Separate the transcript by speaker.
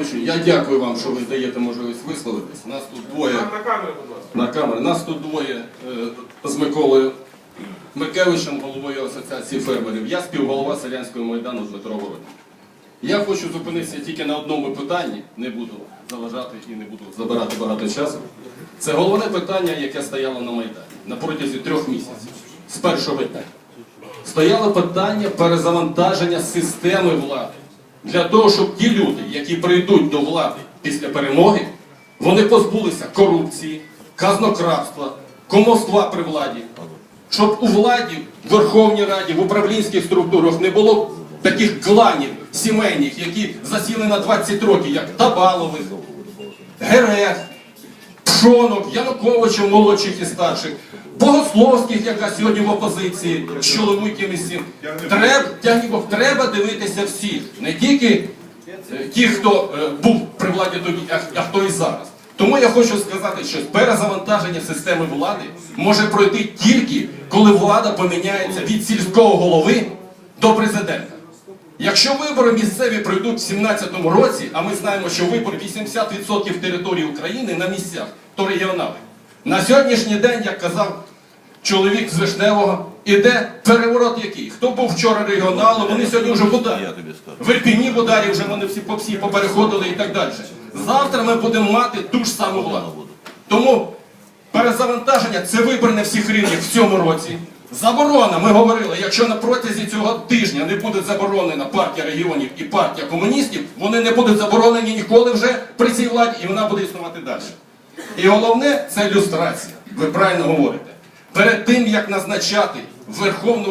Speaker 1: Івановичу, я дякую вам, що ви даєте можливість висловитись. Нас тут двоє
Speaker 2: На камеру, будь ласка.
Speaker 1: на камері. Нас тут двоє е, з Миколою Микевичем, головою Асоціації фермерів. Я співголова Селянського майдану Дмитро Городній. Я хочу зупинитися тільки на одному питанні, не буду заважати і не буду забирати багато часу. Це головне питання, яке стояло на Майдані на протязі трьох місяців з першого дня. Стояло питання перезавантаження системи влади для того, щоб ті люди, які прийдуть до влади після перемоги, вони позбулися корупції, казнокрабства, комоства при владі, щоб у владі, в Верховній Раді, в управлінських структурах не було таких кланів сімейних, які засіли на 20 років, як Табалових, Герех, Пшонок, Януковичів, молодших і старших, Богословських, яка сьогодні в опозиції, з чоловіками всім. Треба, треба дивитися всіх, не тільки е, ті, хто е, був при владі тоді, а хто і зараз. Тому я хочу сказати, що перезавантаження системи влади може пройти тільки, коли влада поміняється від сільського голови до президента. Якщо вибори місцеві пройдуть в 2017 році, а ми знаємо, що вибори 80% території України на місцях, то регіонали. На сьогоднішній день, як казав чоловік з Вишневого, іде переворот який. Хто був вчора регіоналом, вони сьогодні вже в ударі. В Ірпіні в ударі вже вони всі по всі попереходили і так далі. Завтра ми будемо мати ту ж саму владу. Тому перезавантаження це вибори на всіх рівнях в цьому році. Заборона, ми говорили, якщо на протязі цього тижня не буде заборонена партія регіонів і партія комуністів, вони не будуть заборонені ніколи вже при цій владі, і вона буде існувати далі. І головне це люстрація. Ви правильно говорите. Перед тим як назначати Верховну